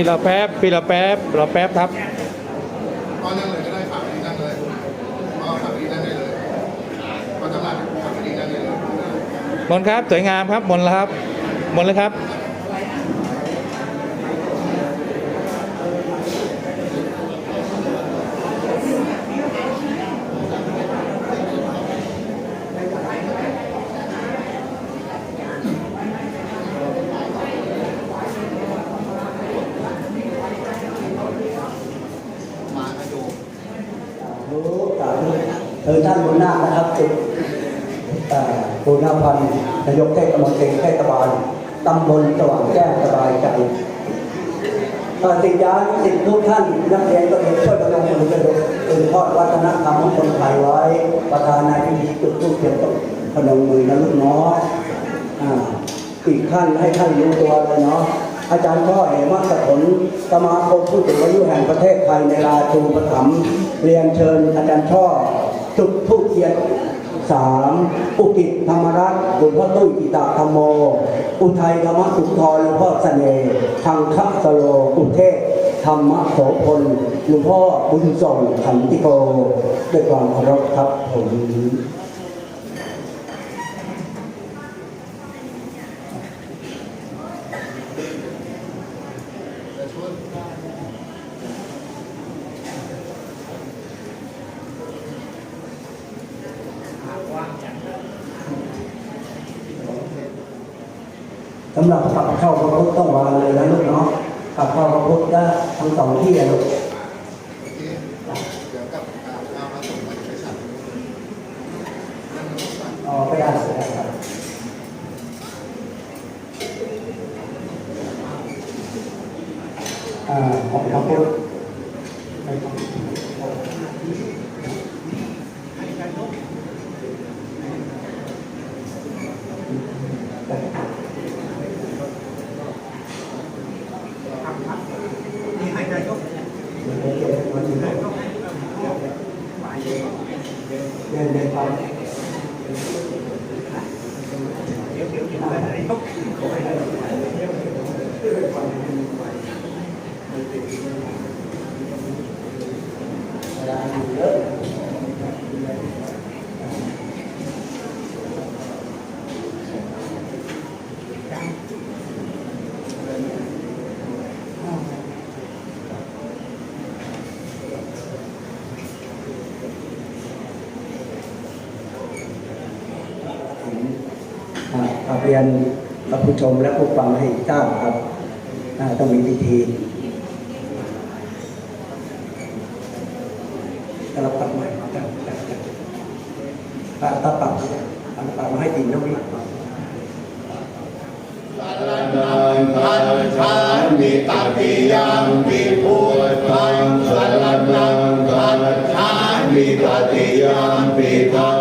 พี่เราแป๊บพี่เราแป๊บเราแป๊บครับก็นั่งเลยก็ได้ฝั่งนี้นั่งเลยก็ฝั่งนี้นั่งได้เลยก็จะมาฝั่งนี้นั่งได้เลยมนต์ครับสวยงามครับมนต์แล้วครับมนต์เลยครับ มาให้ดู รู้สาธุเออท่านหัวหน้านะครับจุดหัวหน้าพันนายกเทศมนตรีเทศบาลตำบลสว่างแจ้งสบายใจเอ่อติดยาติดทุกท่านนักเรียนก็เห็นช่วยกันลงมือกันดูตื่นทอดวัฒนธรรมของคนไทยไว้ ประธานนายพิธีจุดทูปเทียนต้องพนมมือนะลูกน้อยอีกขั้นให้ท่านรู้ตัวเลยเนาะอาจารย์พ่อเหมัสผลสมาคมผู้สูงอายุแห่งประเทศไทยในราชูปถัมภ์เรียนเชิญอาจารย์ช่อ จุดทูปเทียนสามอุกิตธรรมรัตน์หลวงพ่อตุ้ยกิตาธรรมโม อุทัยธรรมสุนทรหลวงพ่อเสน่ห์ทางคัสโลอุเทศธรรมโสพลหลวงพ่อบุญส่งขันติโกด้วยความเคารพครับผม สำหรับปักเข้าพระพุทธต้องวางเลยนะลูกเนาะปักเข้าพระพุทธก็ทั้งสองที่อะลูกที่เดี๋ยอ่าใช้ฉันนั่งรถสั่งอ๋อไปอ่านไปอ่านครับอ่าของพระพุทธไปครับเดินเดินไป อ่ากราบเรียนพระผู้ชมและผู้ฟังให้ทราบครับต้องมีพิธีถ้าเราปรับใหม่ครับครับครับ ถ้าถ้าปรับเอาปรับมาให้ดีตรงนี้นังคัจฉามิตติยังปิพุทธังสรณังคัจฉามิตติยังปิธัม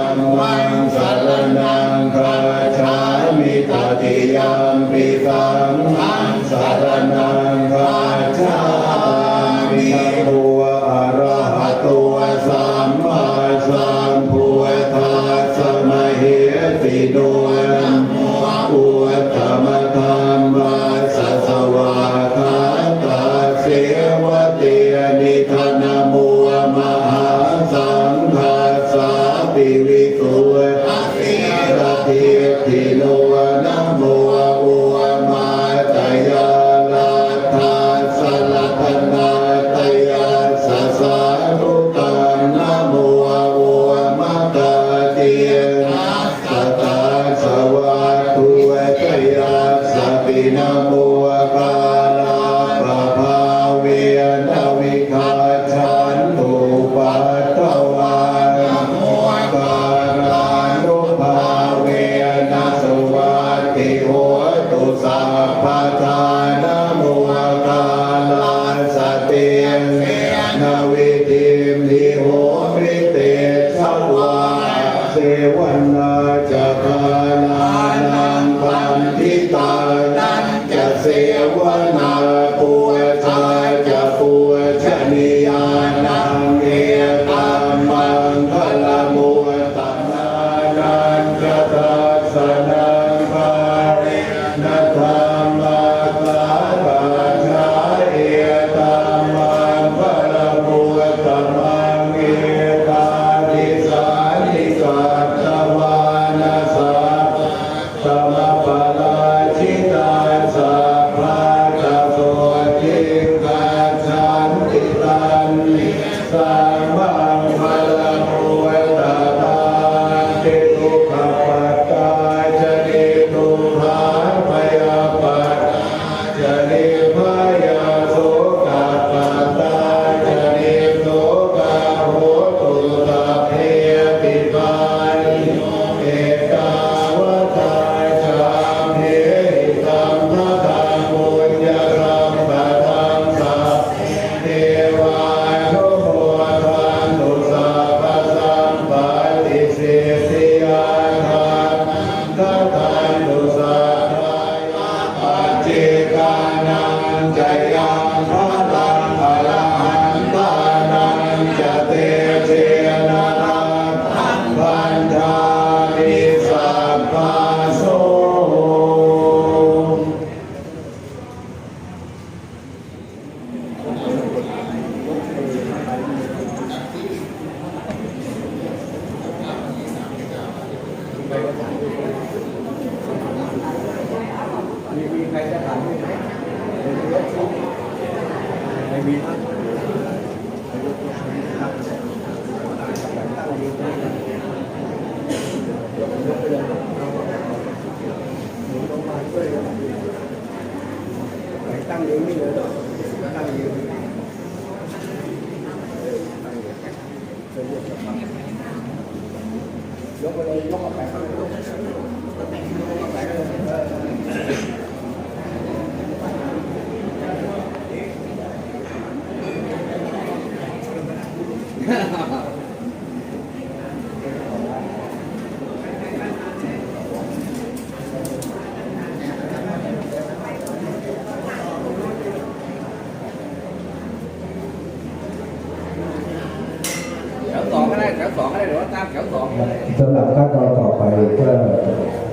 สำหรับขั้นตอนต่อไปก็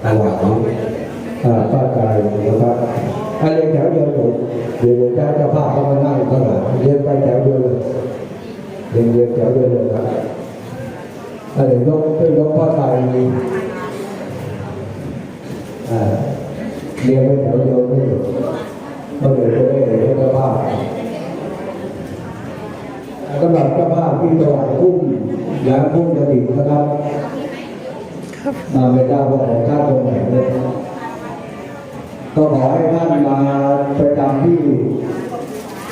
ถวายอ่าป้าใจนะครับถ้าเรียนแถวเดียวผมเดี๋ยวเจ้าเจ้าภาเขามานั่งข้างหลังเรียนไปแถวเดียวเลยเรียนเรียนแถวเดียวเลยครับถ้าเดี๋ยวยกขึ้นยกป้าใจอ่าเรียนไปแถวเดียวไม่ถูกเพราะเดี๋ยวจะได้เห็นเจ้าภาพสำหรับเจ้าภาพที่ถวายพุ่มและพุ่มกระดิ่ง นะครับมาไม่ทราบว่าของท่านตรงไหนเลยก็ขอให้ท่านมาประจำที่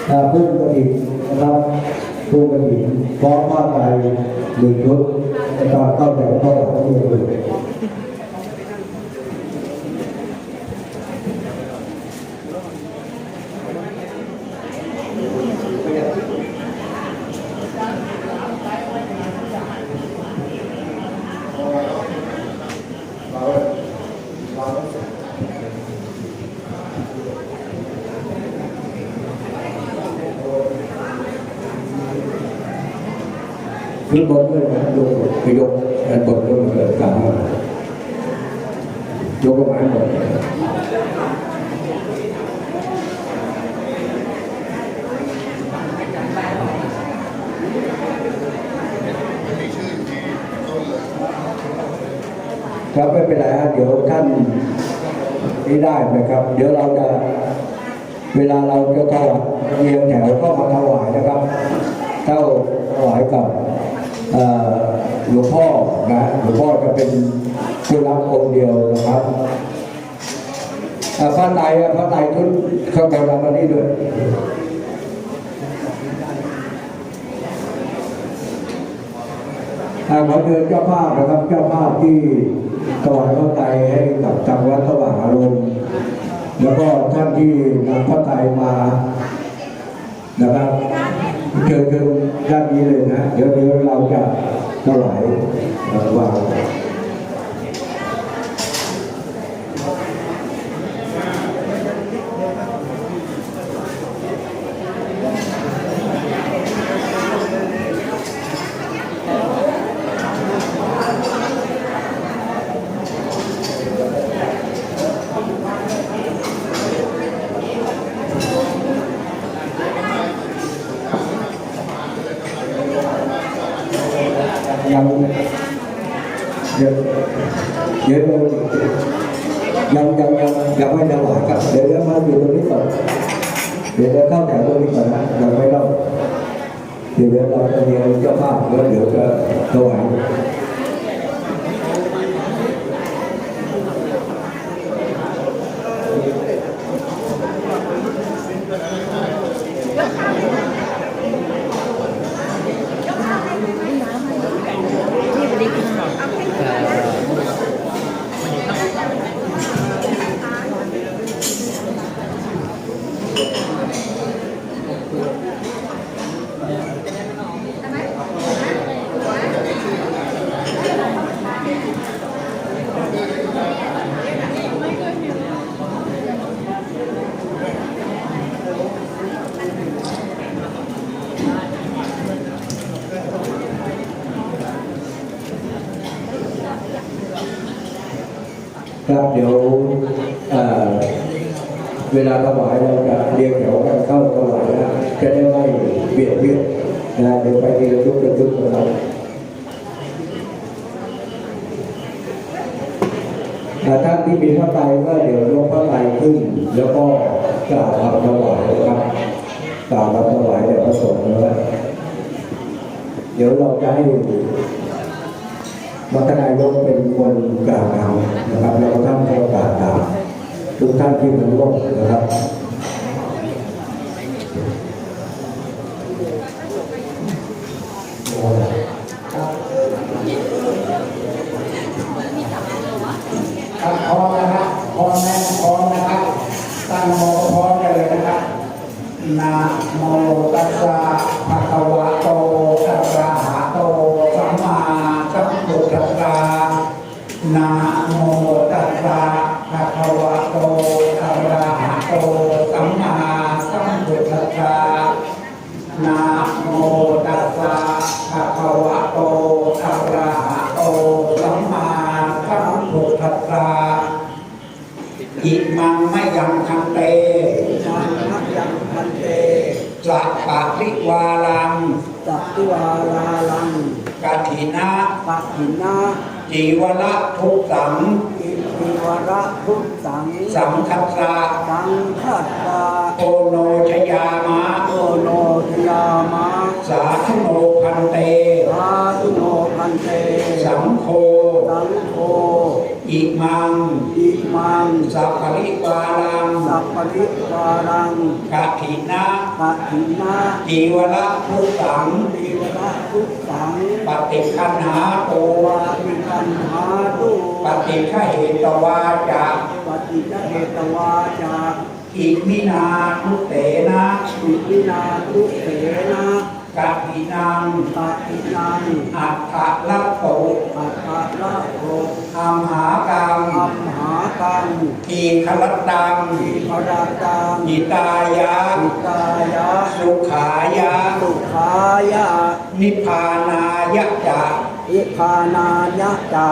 เอ่อพุ่มกระดิ่งนะครับพุ่มกระดิ่งพร้อมผ้าไตรหนึ่งชุดนะครับเข้าแถวเข้าหลังที่เลย ขึ้นบนด้วยนะยกไปยกอันบนด้วยมันเกิดกลางยกกระไม้หมดไม่มีชื่ออยู่ที่ต้นครับไม่เป็นไรฮะเดี๋ยวท่านนี่ได้นะครับ เดี๋ยวเราจะเวลาเราจะถวายเรียงแถวก็มาถวายนะครับเท่าถวายกับ หลวงพ่อนะหลวงพ่อจะเป็นผู้รับองค์เดียวนะครับพระไตรพระไตรชุดข้างบนเรามานี่ด้วยอ่าขอเชิญเจ้าภาพนะครับเจ้าภาพที่ถวายพระไตรให้กับทางวัดสว่างอารมณ์แล้วก็ท่านที่นำพระไตรมา นะครับเชิญเชิญด้านนี้เลยนะ เดี๋ยวเดี๋ยวเราจะถวายวาง ยังเดี๋ยวเดี๋ยวยังยังยังยังไม่ถวายครับเดี๋ยวเดี๋ยวมาอยู่ตรงนี้ก่อนเดี๋ยวเดี๋ยวเข้าแถวตรงนี้ก่อนนะยังไม่เล่าเดี๋ยวเดี๋ยวเราจะมีเจ้าภาพแล้วเดี๋ยวจะถวาย ครับเดี๋ยวเอ่อ เวลาถวายเราจะเรียงแถวกันเข้าถวายนะจะได้ไม่เบียดเบียนนะเดี๋ยวไปทีละยุกละยุกนะครับแต่ท่านที่มีพระไตรก็เดี๋ยวยกพระไตรขึ้น แล้วก็กล่าวคำถวายนะครับกล่าวรับถวายแด่พระสงฆ์แล้วเดี๋ยวเราจะให้มัคคณายกเป็นคนกล่าวนะครับแล้วก็ท่านก็กล่าวตาม ทุกท่านที่มาร่วมนะครับ พุทธัสสะอิมังมะยังคันเตมังมะยังพันเตสัปปะริวาลังสัพพิวาลาลังกาถินะปัจฉินาจีวระทุกสังอิปิวระทุกสัง สังคัสสะสังคัสสะโอโนชยามะโอโนทยามะ สาธุโนพันเต สาธุโนพันเต สังโฆสังโฆ อิมัง อิมัง สัปปะริวาลัง สัพปริวารังกาถินะปัจฉินาจีวระทุกสังปิวระทุกสัง ปฏิคันหาโตวาปิคันหาตุปฏิฆะเหตวาจาปฏิจเหตวาจาอิมินาทุเตนะอิปินาทุเสนะ กะทินังปัจฉินังอัฏฐลัตโตอัตตะละโภอัมหากังอัมหากังทีคลัตตังพระตังหิตายะ อิตายะสุขายะ สุขายะนิพพานายะจะ อิพานายะจะ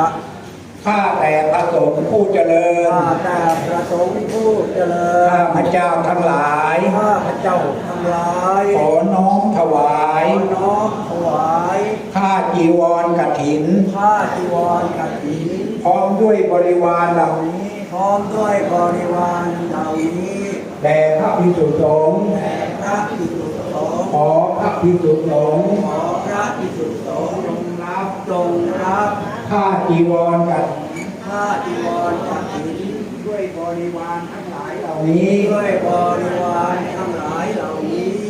ข้าแต่พระสงฆ์ผู้เจริญ ข้าแต่ประสงค์ผู้เจริญ ข้าพระเจ้าทั้งหลาย ข้าพระเจ้าทั้งหลาย ขอน้อมถวาขยอน้อมถวาย ข้าจีวรกถินผ้าจีวรกฐิน พร้อมด้วยบริวารเหล่านี้ พร้อมด้วยบริวารเหล่านี้ แด่พระภิกษุสงฆ์แด่พระภิกษุสงฆ์ขอพระภิกษุสงฆ์ขอพระภิกษุสงฆ์จงรับจงรับ ข้าจีวรกับผ้าจีวรกฐินด้วยบริวารทั้งหลายเหล่านี้ด้วยบริวารทั้งหลายเหล่านี้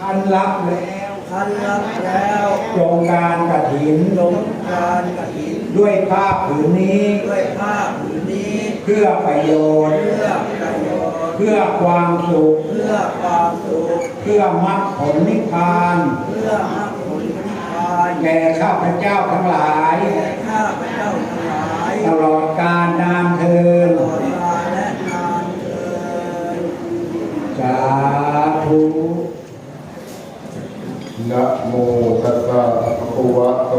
ท่านรับแล้วท่านรับแล้วโรงการกถินลงการกฐิน ด้วยผ้าผืนนี้ด้วยผ้าผืนนี้ เพื่อประโยชน์เพื่อประโยชน์เพื่อความสุขเพื่อความสุขเพื่อมรรคผลนิพพาน เพื่อมรร แก่ข้าพเจ้าทั้งหลายแก่ข้าพเจ้าทั้งหลาย ตลอดกาลนานเทินตลอดกาลและนานเทินสาธุนะโมตัสสะภะคะวะโต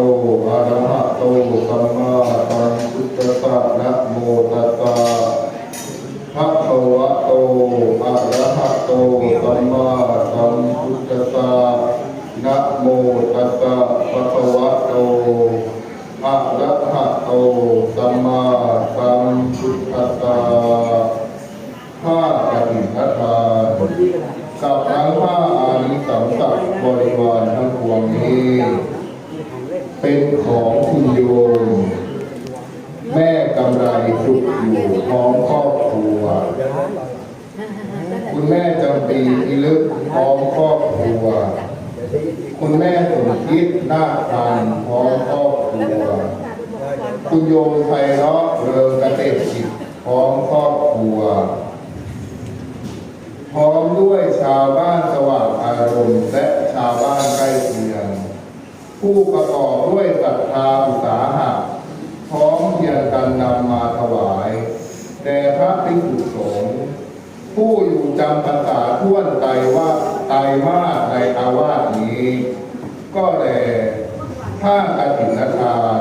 อะระหะโตสัมมาสัมพุทธัสสะนะโมตัสสะภะคะวะโตอะระหะโตสัมมาสัมพุทธัสสะ นะโมตัสสะภะคะวะโตอะระหะโตสัมมาสัมพุทธัสสะข้าแต่พระทานกับทั้งผ้าอานิสงสับริวารทั้งปวงนี้ เป็นของคุณโยมแม่กำไรสุขอยู่พร้อมครอบครัว คุณแม่จำปีพิลึกพร้อมครอบครัว คุณแม่สมคิดนาคทานพร้อมครอบครัวคุณโยมไพเราะเริงเกษตรกิจพร้อมครอบครัว พร้อมด้วยชาวบ้านสว่างอารมณ์ และชาวบ้านใกล้เคียงผู้ประกอบด้วยศรัทธาอุตสาหะพร้อมเพรียงกันนำมาถวายแด่พระภิกษุสงฆ์ผู้อยู่จำพรรษาท่วนไตรว่าไตรมาสในอาวาสนี้ ก็แด่ผ้ากฐินทาน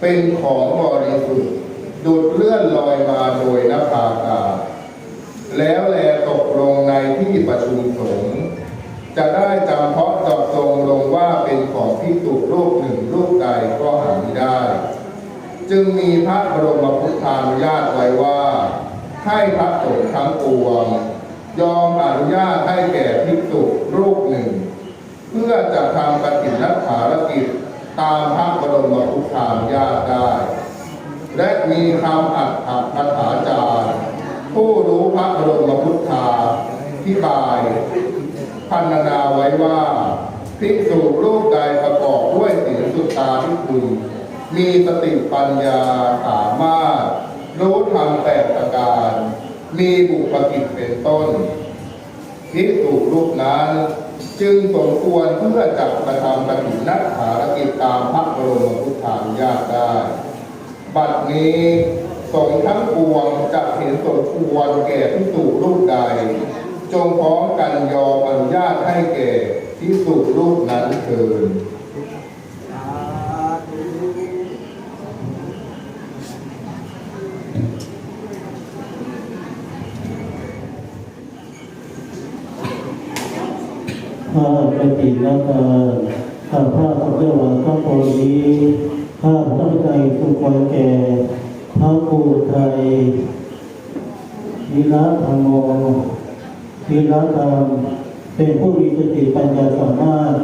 เป็นของบริสุทธิ์ดุดเลื่อนลอยมาโดยนภาอากาศ แล้วแลตกลงในที่ประชุมสงฆ์จะได้จำเพาะเจาะจงลงว่าเป็นของพิสุรูปหนึ่งรูปใดก็หาไม่ได้ จึงมีพระบรมพุทธานุญาตไว้ว่า ให้พระสงฆ์ทั้งปวง ยอมอนุญาตให้แก่ภิกษุรูปหนึ่ง เพื่อจะทำกฐินนักภารกิจตามพระบรมพุทธานญาตได้ และมีคำอัดอัคาถาจารย์ผู้รู้พระบรมพุทธาพิบาย พันนาไว้ว่าภิกษุรูปใดประกอบด้วยศีลสุตตาที่คุณมีสติปัญญาสามารถ รู้ธรรมแปดประการ มีบุพกิจเป็นต้นภิกษุรูปนั้น จึงสมควรเพื่อจักกระทำกฐินนักภารกิจตามพระบรมพุทธานุญาตได้ บัดนี้สงทั้งปวงจะเห็นสมควรแก่พิสุรูปใด จงพร้อมกันยอมอนุญาตให้แก่พิสุรูปนั้นเถิด ข้า ติและกาข้าพระสัพเพวะข้าโพธิข้าพระใจสุขวัแก่พระปูไทยวิรัธรรมโมวิรัธรรมเป็นผู้มีสติปัญญาสามารถ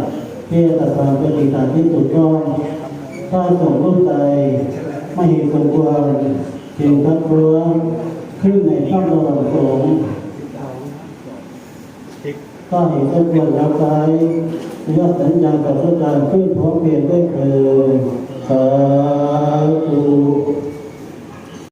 ที่จะทำปฏิบัติที่ถูกต้องถ้าสมรู้ใจไม่เห็นสมควรจึงทักท้วงขึ้นในข้ามระหว่างสงฆ์ ก็เห็นสมควรรับใช้ยอดสัญญาณกับสัญญาณขึ้นพร้อมเพรียงด้วยเกินสาธุ